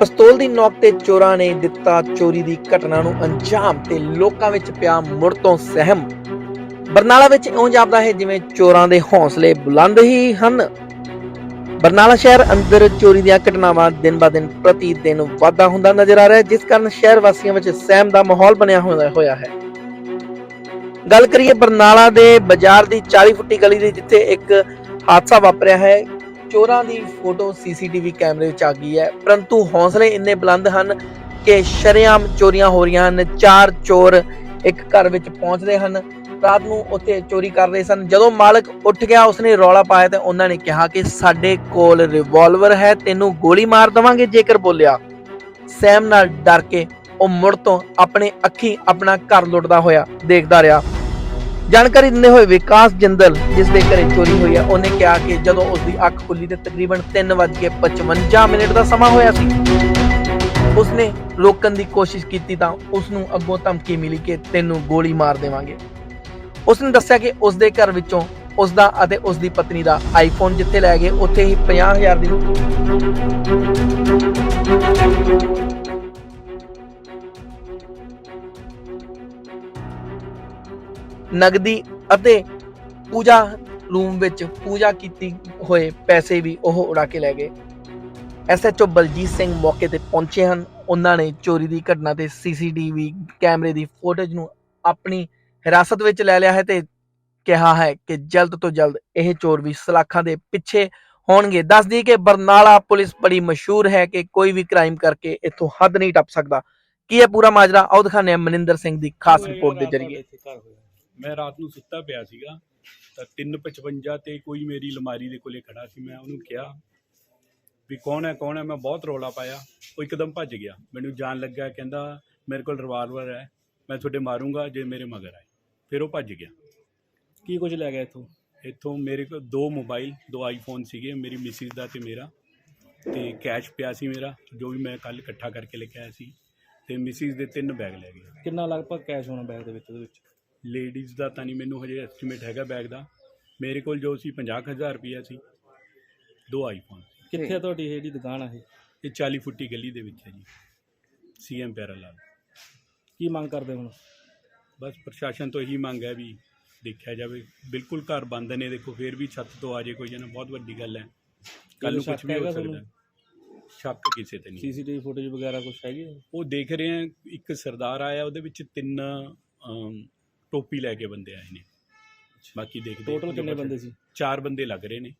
ਪਿਸਤੌਲ ਦੀ ਨੋਕ ਤੇ ਚੋਰਾਂ ਨੇ ਦਿੱਤਾ ਚੋਰੀ ਦੀ ਘਟਨਾ ਨੂੰ ਅੰਜਾਮ ਤੇ ਲੋਕਾਂ ਵਿੱਚ ਪਿਆ ਮੁੜ ਤੋਂ ਸਹਿਮ। ਬਰਨਾਲਾ ਵਿੱਚ ਇਉਂ ਜਾਪਦਾ ਹੈ ਜਿਵੇਂ ਚੋਰਾਂ ਦੇ ਹੌਸਲੇ ਬੁਲੰਦ ਹੀ ਹਨ। ਬਰਨਾਲਾ ਸ਼ਹਿਰ ਅੰਦਰ ਚੋਰੀ ਦੀਆਂ ਘਟਨਾਵਾਂ ਦਿਨ ਬਾ ਦਿਨ ਪ੍ਰਤੀ ਦਿਨ ਵਾਧਾ ਹੁੰਦਾ ਨਜ਼ਰ ਆ ਰਿਹਾ ਹੈ, ਜਿਸ ਕਾਰਨ ਸ਼ਹਿਰ ਵਾਸੀਆਂ ਵਿੱਚ ਸਹਿਮ ਦਾ ਮਾਹੌਲ ਬਣਿਆ ਹੋਇਆ ਹੋਇਆ ਹੈ। ਗੱਲ ਕਰੀਏ ਬਰਨਾਲਾ ਦੇ ਬਾਜ਼ਾਰ ਦੀ 40 ਫੁੱਟੀ ਗਲੀ ਦੀ, ਜਿੱਥੇ ਇੱਕ ਹਾਦਸਾ ਵਾਪਰਿਆ ਹੈ। ਚੋਰਾਂ ਦੀ ਫੋਟੋ ਸੀਸੀਟੀਵੀ ਕੈਮਰੇ ਵਿੱਚ ਆ ਗਈ ਹੈ। ਪਰੰਤੂ ਹੌਸਲੇ ਇੰਨੇ ਬੁਲੰਦ ਹਨ ਕਿ ਸ਼ਰੇਆਮ ਚੋਰੀਆਂ ਹੋ ਰਹੀਆਂ ਹਨ। ਚਾਰ ਚੋਰ ਇੱਕ ਘਰ ਵਿੱਚ ਪਹੁੰਚਦੇ ਹਨ। ਰਾਤ ਨੂੰ ਉੱਥੇ ਚੋਰੀ ਕਰ ਰਹੇ ਸਨ। ਜਦੋਂ ਮਾਲਕ ਉੱਠ ਗਿਆ, ਉਸਨੇ ਰੌਲਾ ਪਾਇਆ ਤੇ ਉਹਨਾਂ ਨੇ ਕਿਹਾ ਕਿ ਸਾਡੇ ਕੋਲ ਰਿਵਾਲਵਰ ਹੈ, ਤੈਨੂੰ ਗੋਲੀ ਮਾਰ ਦਵਾਂਗੇ ਜੇਕਰ ਬੋਲਿਆ। ਸੈਮ ਨਾਲ ਡਰ ਕੇ ਉਹ ਮੁੜ ਤੋਂ ਆਪਣੇ ਅੱਖੀ ਆਪਣਾ ਘਰ ਲੁੱਟਦਾ ਹੋਇਆ ਦੇਖਦਾ ਰਿਹਾ। ਜਾਣਕਾਰੀ ਦਿੰਦੇ ਹੋਏ ਵਿਕਾਸ ਜਿੰਦਲ, ਜਿਸ ਦੇ ਘਰੇ ਚੋਰੀ ਹੋਈ ਹੈ ਉਹਨੇ ਕਿਹਾ ਕਿ ਜਦੋਂ ਉਸ ਦੀ ਅੱਖ ਖੁੱਲੀ ਤੇ ਤਕਰੀਬਨ 3:55 ਮਿੰਟ ਦਾ ਸਮਾਂ ਹੋਇਆ ਸੀ। ਉਸਨੇ ਰੋਕਣ ਦੀ ਕੋਸ਼ਿਸ਼ ਕੀਤੀ ਤਾਂ ਉਸ ਨੂੰ ਅੱਗੋਂ ਧਮਕੀ ਮਿਲੀ ਕਿ ਤੈਨੂੰ ਗੋਲੀ ਮਾਰ ਦੇਵਾਂਗੇ। ਉਸਨੇ ਦੱਸਿਆ ਕਿ ਉਸ ਦੇ ਘਰ ਵਿੱਚੋਂ ਉਸ ਦਾ ਅਤੇ ਉਸ ਦੀ ਪਤਨੀ ਦਾ ਆਈਫੋਨ ਜਿੱਥੇ ਲੈ ਗਏ, ਉੱਥੇ ਹੀ 50000 ਦੀ ਨਗਦੀ ਅਤੇ ਪੂਜਾ ਰੂਮ ਵਿੱਚ ਪੂਜਾ ਕੀਤੀ ਹੋਏ ਪੈਸੇ ਵੀ ਉਹ ਉਡਾ ਕੇ ਲੈ ਗਏ। ਐਸਐਚਓ ਬਲਜੀਤ ਸਿੰਘ ਮੌਕੇ ਤੇ ਪਹੁੰਚੇ ਹਨ। ਉਹਨਾਂ ਨੇ ਚੋਰੀ ਦੀ ਘਟਨਾ ਤੇ ਸੀਸੀਟੀਵੀ ਕੈਮਰੇ ਦੀ ਫੁਟੇਜ ਨੂੰ ਆਪਣੀ ਹਿਰਾਸਤ ਵਿੱਚ ਲੈ ਲਿਆ ਹੈ ਤੇ ਕਿਹਾ ਹੈ ਕਿ ਜਲਦ ਤੋਂ ਜਲਦ ਇਹ ਚੋਰ ਵੀ ਸਲਾਖਾਂ ਦੇ ਪਿੱਛੇ ਹੋਣਗੇ। ਦੱਸ ਦਈਏ ਕਿ ਬਰਨਾਲਾ ਪੁਲਿਸ ਬੜੀ ਮਸ਼ਹੂਰ ਹੈ ਕਿ ਕੋਈ ਵੀ ਕ੍ਰਾਈਮ ਕਰਕੇ ਇੱਥੋਂ ਹੱਦ ਨਹੀਂ ਟੱਪ ਸਕਦਾ। ਕੀ ਹੈ ਪੂਰਾ ਮਾਜਰਾ? ਦਿਖਾਉਂਦੇ ਹਾਂ ਮਨਿੰਦਰ ਸਿੰਘ ਦੀ ਖਾਸ ਰਿਪੋਰਟ ਦੇ ਜ਼ਰੀਏ। ਮੈਂ ਰਾਤ ਨੂੰ ਸੁੱਤਾ ਪਿਆ ਸੀਗਾ ਤਾਂ 355 ਤੇ ਕੋਈ ਮੇਰੀ ਅਲਮਾਰੀ ਦੇ ਕੋਲੇ ਖੜਾ ਸੀ। ਮੈਂ ਉਹਨੂੰ ਕਿਹਾ ਵੀ ਕੌਣ ਹੈ ਕੌਣ ਹੈ? ਮੈਂ ਬਹੁਤ ਰੌਲਾ ਪਾਇਆ। ਉਹ ਇੱਕਦਮ ਭੱਜ ਗਿਆ। ਮੈਨੂੰ ਜਾਣ ਲੱਗਾ ਕਹਿੰਦਾ ਮੇਰੇ ਕੋਲ ਰਿਵਾਲਵਰ ਹੈ। ਮੈਂ ਤੁਹਾਡੇ ਮਾਰੂੰਗਾ ਜੇ ਮੇਰੇ ਮਗਰ ਆਏ। ਫਿਰ ਉਹ ਭੱਜ ਗਿਆ। ਕੀ ਕੁਝ ਲੈ ਗਿਆ ਇੱਥੋਂ? ਇੱਥੋਂ ਮੇਰੇ ਕੋਲ ਦੋ ਮੋਬਾਈਲ ਦੋ ਆਈਫੋਨ ਸੀਗੇ ਮੇਰੀ ਮਿਸਿਸ ਦਾ ਤੇ ਮੇਰਾ। ਤੇ ਕੈਸ਼ ਪਿਆ ਸੀ ਮੇਰਾ ਜੋ ਵੀ ਮੈਂ ਕੱਲ ਇਕੱਠਾ ਕਰਕੇ ਲੈ ਕੇ ਆਇਆ ਸੀ। ਤੇ ਮਿਸਿਸ ਦੇ ਤਿੰਨ ਬੈਗ ਲੈ ਗਏ। ਕਿੰਨਾ ਲਗਭਗ ਕੈਸ਼ ਹੋਣਾ ਬੈਗ ਦੇ ਵਿੱਚ ਉਹਦੇ ਵਿੱਚ? ਲੇਡੀਜ਼ ਦਾ ਤਾਂ ਨਹੀਂ ਮੈਨੂੰ ਹਜੇ ਐਸਟੀਮੇਟ ਹੈਗਾ ਬੈਗ ਦਾ। ਮੇਰੇ ਕੋਲ ਜੋ ਸੀ 50000 ਰੁਪਈਆ ਸੀ ਦੋ ਆਈਫੋਨ ਕਿੱਥੇ ਆ ਤੁਹਾਡੀ ਇਹ ਜਿਹੜੀ ਦੁਕਾਨ ਆ ਇਹ? ਇਹ 40 ਫੁੱਟੀ ਗਲੀ ਦੇ ਵਿੱਚ ਹੈ ਜੀ ਸੀਐਮ ਪਿਆਰਾ ਲਾਲ ਕੀ ਮੰਗ ਕਰਦੇ ਹੁਣ? ਬਸ ਪ੍ਰਸ਼ਾਸਨ ਤੋਂ ਇਹੀ ਮੰਗ ਹੈ ਵੀ ਦੇਖਿਆ ਜਾਵੇ। ਬਿਲਕੁਲ ਘਰ ਬੰਦ ਨੇ ਦੇਖੋ ਫੇਰ ਵੀ ਛੱਤ ਤੋਂ ਆ ਜੇ ਕੋਈ ਜਣਾ ਬਹੁਤ ਵੱਡੀ ਗੱਲ ਹੈ। ਕੱਲ ਨੂੰ ਕੁਝ ਵੀ ਹੋ ਸਕਦਾ। ਸ਼ੱਕ ਕਿਸੇ ਤੇ ਨਹੀਂ। ਸੀਸੀਟੀਵੀ ਫੁਟੇਜ ਵਗੈਰਾ ਕੁਝ ਹੈਗੀ? ਉਹ ਦੇਖ ਰਹੇ ਆ ਇੱਕ ਸਰਦਾਰ ਆਇਆ ਉਹਦੇ ਵਿੱਚ ਤਿੰਨ ਅਮ, ਟੋਪੀ ਲੈ ਕੇ ਬੰਦੇ ਆਏ ਨੇ। ਬਾਕੀ ਦੇਖਦੇ ਟੋਟਲ ਕਿੰਨੇ ਬੰਦੇ ਸੀ? ਚਾਰ ਬੰਦੇ ਲੱਗ ਰਹੇ ਨੇ।